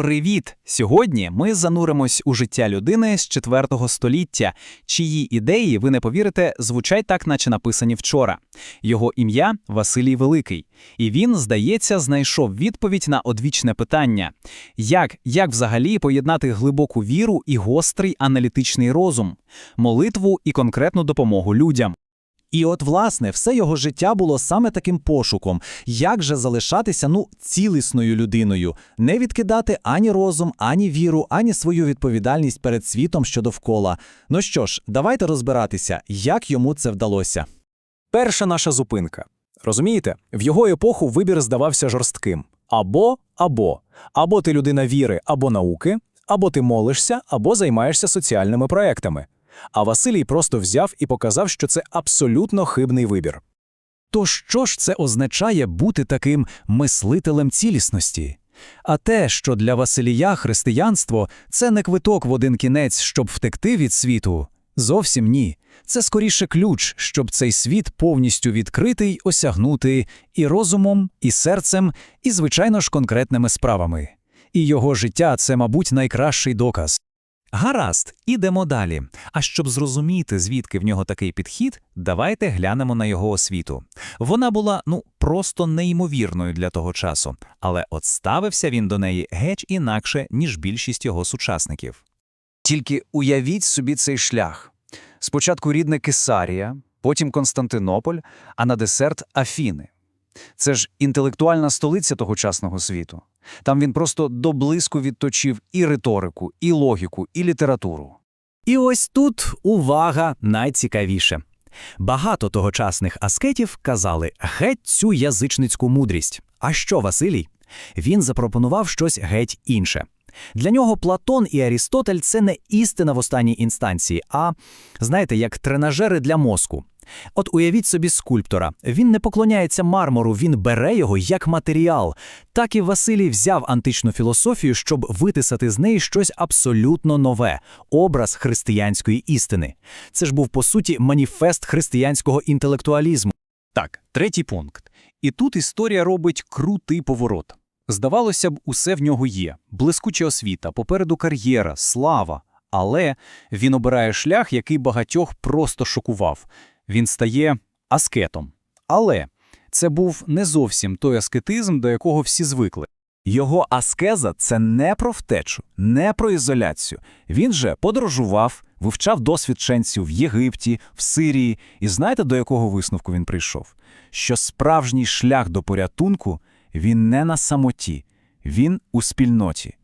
Привіт! Сьогодні ми зануримось у життя людини з 4 століття, чиї ідеї, ви не повірите, звучать так, наче написані вчора. Його ім'я Василій Великий, і він, здається, знайшов відповідь на одвічне питання: як, як взагалі поєднати глибоку віру і гострий аналітичний розум, молитву і конкретну допомогу людям. І от, власне, все його життя було саме таким пошуком, як же залишатися ну цілісною людиною, не відкидати ані розум, ані віру, ані свою відповідальність перед світом, що довкола. Ну що ж, давайте розбиратися, як йому це вдалося. Перша наша зупинка. Розумієте, в його епоху вибір здавався жорстким: або, або, або ти людина віри або науки, або ти молишся, або займаєшся соціальними проектами. А Василій просто взяв і показав, що це абсолютно хибний вибір. То що ж це означає бути таким мислителем цілісності? А те, що для Василія християнство це не квиток в один кінець, щоб втекти від світу, зовсім ні. Це скоріше ключ, щоб цей світ повністю відкритий осягнути і розумом, і серцем, і, звичайно ж, конкретними справами. І його життя це, мабуть, найкращий доказ. Гаразд, ідемо далі. А щоб зрозуміти, звідки в нього такий підхід, давайте глянемо на його освіту. Вона була ну просто неймовірною для того часу, але от ставився він до неї геть інакше, ніж більшість його сучасників. Тільки уявіть собі цей шлях. Спочатку рідне Кесарія, потім Константинополь, а на десерт Афіни. Це ж інтелектуальна столиця тогочасного світу. Там він просто до відточив і риторику, і логіку, і літературу. І ось тут увага найцікавіше. Багато тогочасних аскетів казали геть цю язичницьку мудрість. А що Василій? Він запропонував щось геть інше. Для нього Платон і Арістотель це не істина в останній інстанції, а знаєте, як тренажери для мозку. От уявіть собі скульптора. Він не поклоняється мармуру, він бере його як матеріал. Так і Василій взяв античну філософію, щоб витисати з неї щось абсолютно нове образ християнської істини. Це ж був по суті маніфест християнського інтелектуалізму. Так, третій пункт. І тут історія робить крутий поворот. Здавалося б, усе в нього є: блискуча освіта, попереду кар'єра, слава. Але він обирає шлях, який багатьох просто шокував. Він стає аскетом. Але це був не зовсім той аскетизм, до якого всі звикли. Його аскеза це не про втечу, не про ізоляцію. Він же подорожував, вивчав досвід ченців в Єгипті, в Сирії, і знаєте, до якого висновку він прийшов? Що справжній шлях до порятунку він не на самоті, він у спільноті.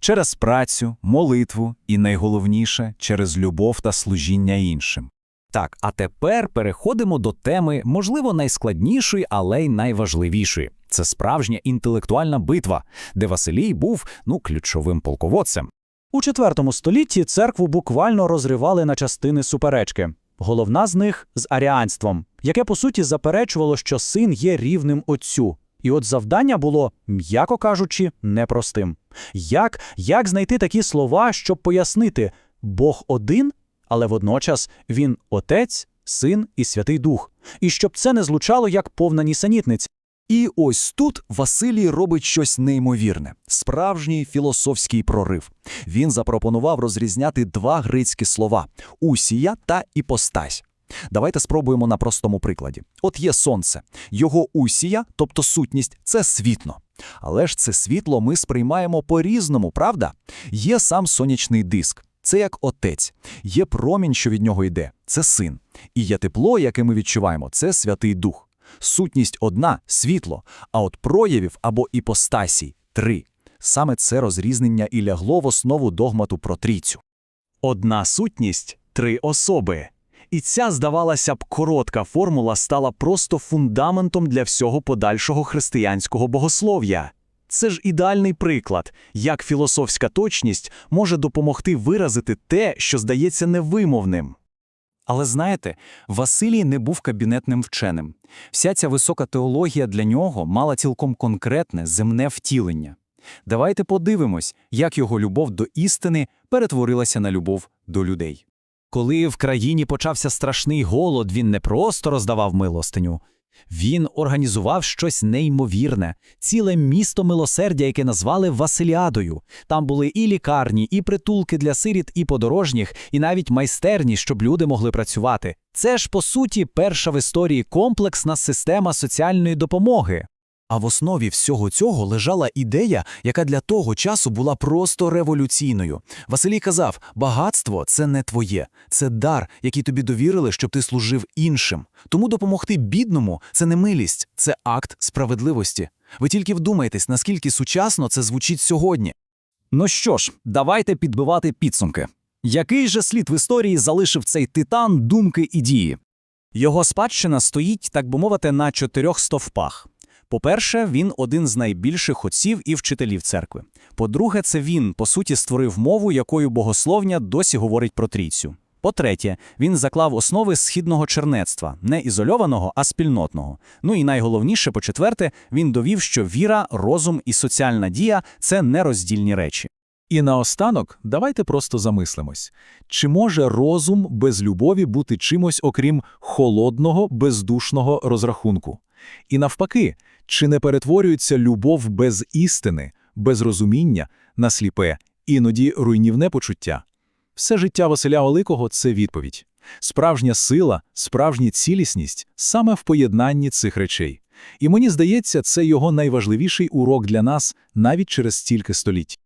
Через працю, молитву і найголовніше через любов та служіння іншим. Так, а тепер переходимо до теми, можливо, найскладнішої, але й найважливішої. Це справжня інтелектуальна битва, де Василій був ну ключовим полководцем. У IV столітті церкву буквально розривали на частини суперечки. Головна з них з аріанством, яке по суті заперечувало, що син є рівним отцю. І от завдання було, м'яко кажучи, непростим. Як, Як знайти такі слова, щоб пояснити Бог один, але водночас він Отець, Син і Святий Дух, і щоб це не звучало як повна нісенітниця. І ось тут Василій робить щось неймовірне, справжній філософський прорив. Він запропонував розрізняти два грецькі слова усія та іпостась. Давайте спробуємо на простому прикладі. От є сонце, його усія, тобто сутність, це світло. Але ж це світло ми сприймаємо по-різному, правда? Є сам сонячний диск. Це як отець, є промінь, що від нього йде, це син. І є тепло, яке ми відчуваємо, це Святий Дух. Сутність одна світло, а от проявів або іпостасій три. Саме це розрізнення і лягло в основу догмату про трійцю. Одна сутність три особи. І ця, здавалося б, коротка формула стала просто фундаментом для всього подальшого християнського богослов'я. Це ж ідеальний приклад, як філософська точність може допомогти виразити те, що здається невимовним. Але знаєте, Василій не був кабінетним вченим. Вся ця висока теологія для нього мала цілком конкретне земне втілення. Давайте подивимось, як його любов до істини перетворилася на любов до людей. Коли в країні почався страшний голод, він не просто роздавав милостиню, Він організував щось неймовірне, ціле місто милосердя, яке назвали Василіадою. Там були і лікарні, і притулки для сиріт, і подорожніх, і навіть майстерні, щоб люди могли працювати. Це ж, по суті, перша в історії комплексна система соціальної допомоги. А в основі всього цього лежала ідея, яка для того часу була просто революційною. Василій казав: багатство це не твоє, це дар, який тобі довірили, щоб ти служив іншим. Тому допомогти бідному це не милість, це акт справедливості. Ви тільки вдумайтесь, наскільки сучасно це звучить сьогодні. Ну що ж, давайте підбивати підсумки. Який же слід в історії залишив цей титан думки і дії? Його спадщина стоїть, так би мовити, на чотирьох стовпах. По-перше, він один з найбільших отців і вчителів церкви. По-друге, це він, по суті, створив мову, якою богословня досі говорить про трійцю. По-третє, він заклав основи східного чернецтва, не ізольованого, а спільнотного. Ну і найголовніше, по-четверте, він довів, що віра, розум і соціальна дія це нероздільні речі. І наостанок давайте просто замислимось. Чи може розум без любові бути чимось окрім холодного, бездушного розрахунку? І навпаки, чи не перетворюється любов без істини, без розуміння на сліпе, іноді руйнівне почуття? Все життя Василя Великого – це відповідь. Справжня сила, справжня цілісність саме в поєднанні цих речей. І мені здається, це його найважливіший урок для нас навіть через стільки століть.